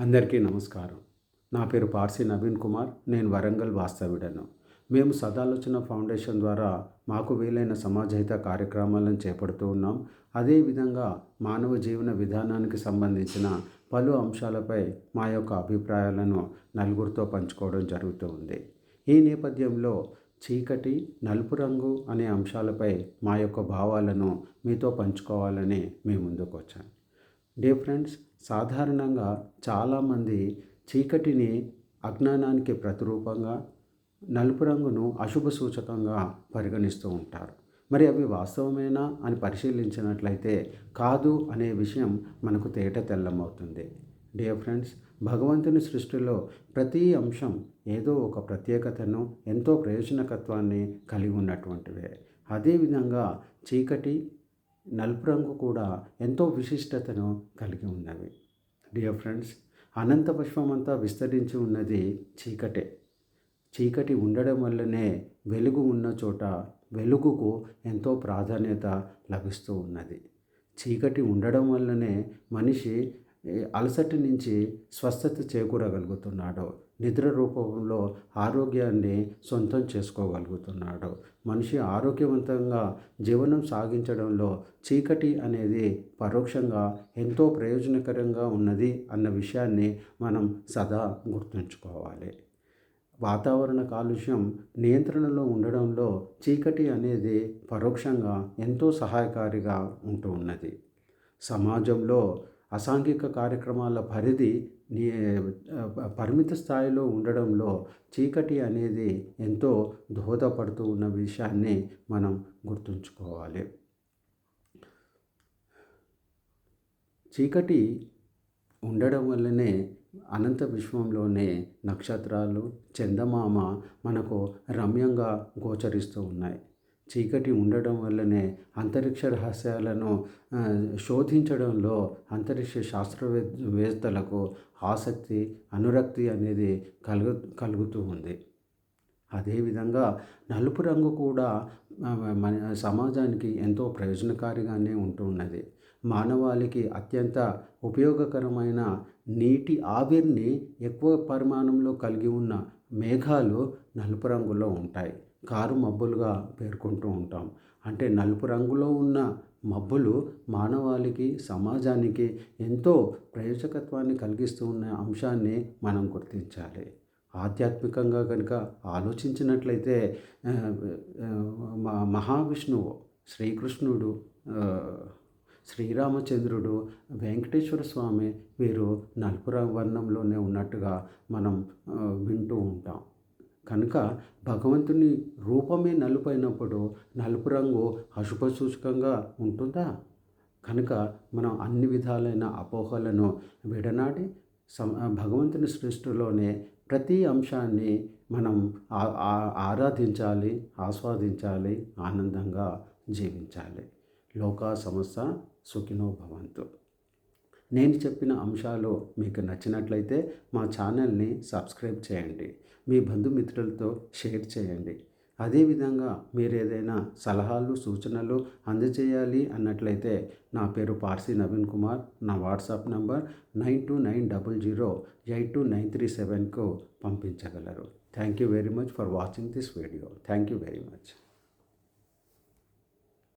అందరికీ నమస్కారం. నా పేరు పార్సీ నవీన్ కుమార్. నేను వరంగల్ వాస్తవ్యుడను. మేము సదాలోచన ఫౌండేషన్ ద్వారా మాకు వీలైన సమాజహిత కార్యక్రమాలను చేపడుతూ ఉన్నాం. అదేవిధంగా మానవ జీవన విధానానికి సంబంధించిన పలు అంశాలపై మా యొక్క అభిప్రాయాలను నలుగురితో పంచుకోవడం జరుగుతూ ఉంది. ఈ నేపథ్యంలో చీకటి నలుపు రంగు అనే అంశాలపై మా యొక్క భావాలను మీతో పంచుకోవాలని మేము ముందుకు వచ్చాను డే ఫ్రెండ్స్ సాధారణంగా చాలామంది చీకటిని అజ్ఞానానికి ప్రతిరూపంగా నలుపు రంగును అశుభ సూచకంగా పరిగణిస్తూ ఉంటారు. మరి అవి వాస్తవమేనా అని పరిశీలించినట్లయితే కాదు అనే విషయం మనకు తేట తెల్లమవుతుంది. డియర్ ఫ్రెండ్స్ భగవంతుని సృష్టిలో ప్రతి అంశం ఏదో ఒక ప్రత్యేకతను ఎంతో ప్రయోజనకత్వాన్ని కలిగి ఉన్నటువంటివే. అదేవిధంగా చీకటి నలుపు రంగు కూడా ఎంతో విశిష్టతను కలిగి ఉన్నవి. డియర్ ఫ్రెండ్స్ అనంత పుష్పమంతా విస్తరించి ఉన్నది చీకటే. చీకటి ఉండడం వల్లనే వెలుగు ఉన్న చోట వెలుగుకు ఎంతో ప్రాధాన్యత లభిస్తూ ఉన్నది. చీకటి ఉండడం వల్లనే మనిషి అలసట నుంచి స్వస్థత చేకూరగలుగుతున్నాడు. నిద్ర రూపంలో ఆరోగ్యాన్ని సొంతం చేసుకోగలుగుతున్నాడు. మనిషి ఆరోగ్యవంతంగా జీవనం సాగించడంలో చీకటి అనేది పరోక్షంగా ఎంతో ప్రయోజనకరంగా ఉన్నది అన్న విషయాన్ని మనం సదా గుర్తుంచుకోవాలి. వాతావరణ కాలుష్యం నియంత్రణలో ఉండడంలో చీకటి అనేది పరోక్షంగా ఎంతో సహాయకారిగా ఉంటూ ఉన్నది. సమాజంలో అసాంఘిక కార్యక్రమాల పరిధి పరిమిత స్థాయిలో ఉండడంలో చీకటి అనేది ఎంతో దోహదపడుతూ ఉన్న విషయాన్ని మనం గుర్తుంచుకోవాలి. చీకటి ఉండడం వల్లనే అనంత విశ్వంలోనే నక్షత్రాలు చందమామ మనకు రమ్యంగా గోచరిస్తూ ఉన్నాయి. చీకటి ఉండడం వల్లనే అంతరిక్ష రహస్యాలను శోధించడంలో అంతరిక్ష శాస్త్రవేత్తలకు ఆసక్తి అనురక్తి అనేది కలుగు కలుగుతూ ఉంది. అదేవిధంగా నలుపు రంగు కూడా మన సమాజానికి ఎంతో ప్రయోజనకారిగానే ఉంటున్నది మానవాళికి అత్యంత ఉపయోగకరమైన నీటి ఆవిరిని ఎక్కువ పరిమాణంలో కలిగి ఉన్న మేఘాలు నలుపు రంగులో ఉంటాయి. కారు మబ్బులుగా పేర్కొంటూ ఉంటాం. అంటే నలుపు రంగులో ఉన్న మబ్బులు మానవాళికి సమాజానికి ఎంతో ప్రయోజకత్వాన్ని కలిగిస్తూ ఉన్న అంశాన్ని మనం గుర్తించాలి. ఆధ్యాత్మికంగా కనుక ఆలోచించినట్లయితే మహావిష్ణువు శ్రీకృష్ణుడు శ్రీరామచంద్రుడు వెంకటేశ్వర స్వామి వీరు నలుపు వర్ణంలోనే ఉన్నట్టుగా మనం వింటూ ఉంటాం. కనుక భగవంతుని రూపమే నలుపు అయినప్పుడు నలుపు రంగు అశుభ సూచకంగా ఉంటుందా? కనుక మనం అన్ని విధాలైన అపోహలను విడనాడి భగవంతుని సృష్టిలోనే ప్రతి అంశాన్ని మనం ఆరాధించాలి ఆస్వాదించాలి ఆనందంగా జీవించాలి. లోకా సంస్థ సుఖినో భవంతు. నేను చెప్పిన అంశాలు మీకు నచ్చినట్లయితే మా ఛానల్ని సబ్స్క్రైబ్ చేయండి. మీ బంధుమిత్రులతో షేర్ చేయండి. అదేవిధంగా మీరు ఏదైనా సలహాలు సూచనలు అందజేయాలి అన్నట్లయితే నా పేరు పార్సీ నవీన్ కుమార్. నా WhatsApp number nine two nine double zero eight two nine three సెవెన్కు పంపించగలరు. Thank you very much for watching this video. Thank you very much.